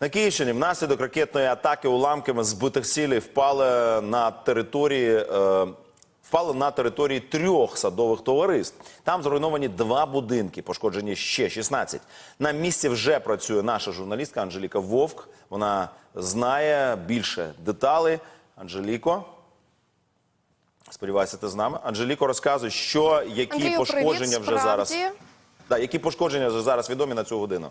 На Київщині внаслідок ракетної атаки уламками збитих цілей впали на території. Е, Впали на території трьох садових товариств. Там зруйновані два будинки, пошкоджені ще 16. На місці вже працює наша журналістка Анжеліка Вовк. Вона знає більше деталей. Анжеліко, сподіваюся, ти з нами. Анжеліко, розказуй, що які Андрію, пошкодження привіт. вже зараз. Да, які пошкодження вже зараз відомі на цю годину?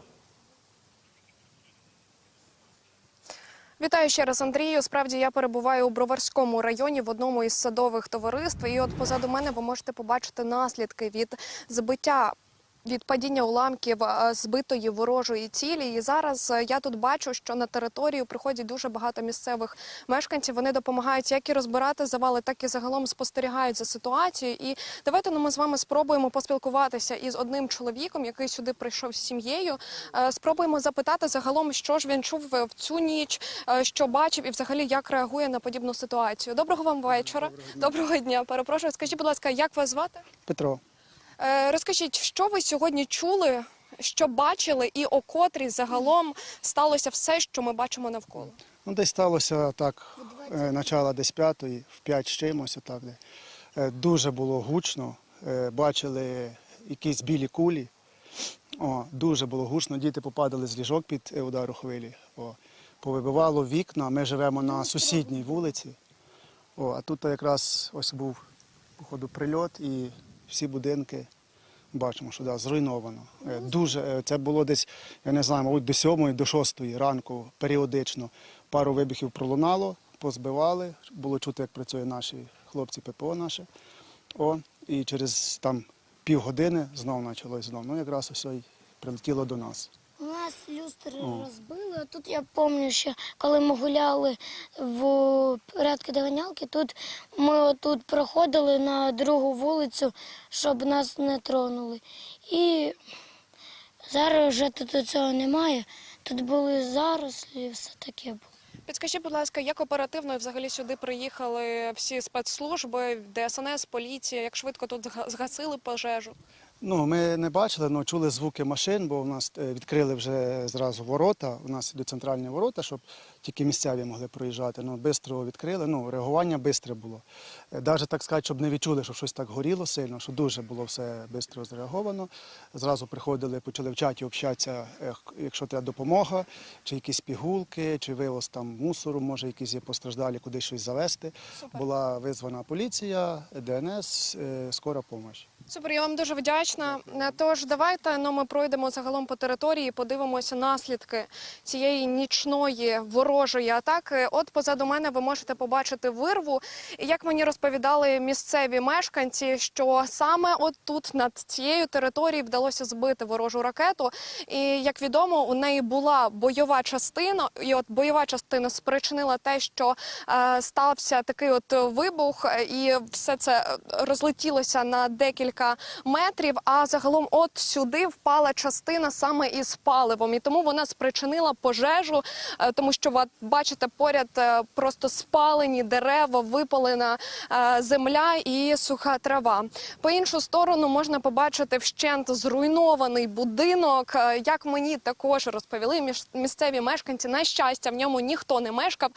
Вітаю ще раз, Андрію. Справді я перебуваю у Броварському районі в одному із садових товариств. І от позаду мене ви можете побачити наслідки від збиття. Від падіння уламків е, збитої ворожої цілі, і зараз е, я тут бачу, що на територію приходять дуже багато місцевих мешканців. Вони допомагають як і розбирати завали, так і загалом спостерігають за ситуацією. І давайте ну, ми з вами спробуємо поспілкуватися із одним чоловіком, який сюди прийшов з сім'єю. Е, Спробуємо запитати загалом, що ж він чув в цю ніч, е, що бачив, і взагалі як реагує на подібну ситуацію. Доброго вам вечора. Доброго дня. Перепрошую. Скажіть, будь ласка, як вас звати? Петро, Е, Розкажіть, що ви сьогодні чули, що бачили, і о котрій загалом сталося все, що ми бачимо навколо? ну десь сталося так, е, начало десь п'ятої, в п'ять з чимось, отак. де. Е, Дуже було гучно, е, бачили якісь білі кулі. О, дуже було гучно, діти попадали з ліжок під е, удару хвилі. О, повибивало вікна. Ми живемо на сусідній вулиці. О, а тут якраз ось був, походу, прильот і всі будинки. Бачимо, що да, зруйновано. Е, Дуже е, це було десь, я не знаю, мабуть, до сьомої, до шостої ранку періодично. Пару вибухів пролунало, позбивали. Було чути, як працює наші хлопці ППО наші. О, і через там півгодини знову почалось знову. Ну якраз ось прилетіло до нас. Люстри розбили. а Тут я пам'ятаю, що коли ми гуляли в порядку доганялки, тут ми тут проходили на другу вулицю, щоб нас не тронули. І зараз вже тут цього немає. Тут були зарослі, все таке було. Підскажіть, будь ласка, як оперативно і взагалі сюди приїхали всі спецслужби, ДСНС, поліція, як швидко тут зга- згасили пожежу? Ну, ми не бачили, але чули звуки машин, бо в нас е, відкрили вже зразу ворота. У нас йдуть центральні ворота, щоб тільки місцеві могли проїжджати. Ну, швидко відкрили. Ну, реагування швидке було. Навіть так сказати, щоб не відчули, що щось так горіло сильно, що дуже було все швидко зреаговано. Зразу приходили, почали в чаті общатися, е, якщо треба допомога, чи якісь пігулки, чи вивоз там мусору, може якісь є постраждалі, куди щось завести. Була визвана поліція, ДНС, е, скора допомога. Супер, я вам дуже вдячна. Е, Тож давайте ну, ми пройдемо загалом по території, подивимося наслідки цієї нічної ворожої атаки. От позаду мене ви можете побачити вирву. І як мені розповідали місцеві мешканці, що саме от тут над цією територією вдалося збити ворожу ракету. І як відомо, у неї була бойова частина, і от бойова частина спричинила те, що е, стався такий от вибух, і все це е, розлетілося на декілька метрів. А загалом, от сюди впала частина саме із паливом, і тому вона спричинила пожежу, е, тому що бачите, поряд е, просто спалені дерева, випалена е, земля і суха трава. По іншу сторону можна побачити вщент зруйнований будинок. Як мені також розповіли місцеві мешканці, на щастя, в ньому ніхто не мешкав.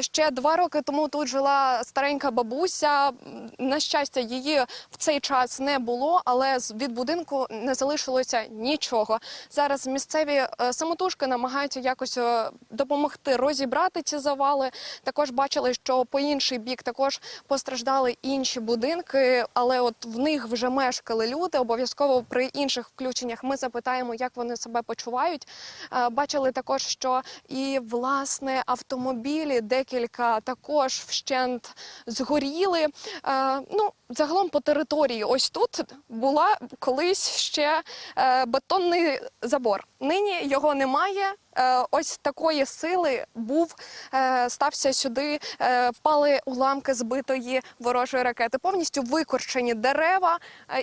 Ще два роки тому тут жила старенька бабуся. На щастя, її в цей час не було, але з- від будинку не залишилося нічого. Зараз місцеві е, самотужки намагаються якось е, допомогти розібрати ці завали. Також бачили, що по інший бік також постраждали інші будинки, але от в них вже мешкали люди. Обов'язково при інших включеннях ми запитаємо, як вони себе почувають. Е, Бачили також, що і власне автомобілі декілька також вщент згоріли. Ну загалом по території, ось тут була колись ще е, бетонний забор. Нині його немає. Е, Ось такої сили був, е, стався сюди, е, впали уламки збитої ворожої ракети. Повністю викорчені дерева,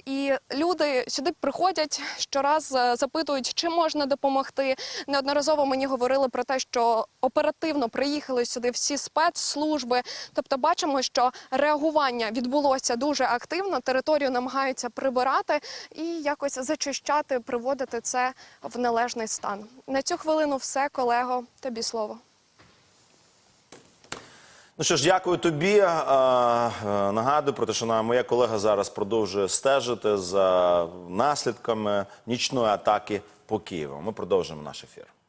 і люди сюди приходять щораз, запитують, чи можна допомогти. Неодноразово мені говорили про те, що оперативно приїхали сюди всі спецслужби. Тобто, бачимо, що реагування відбулося дуже активно. Територію намагаються прибирати і якось зачищати, приводити це в належний стан. На цю хвилину все, колего. Тобі слово. Ну що ж, дякую тобі. Нагадую про те, що моя колега зараз продовжує стежити за наслідками нічної атаки по Києву. Ми продовжимо наш ефір.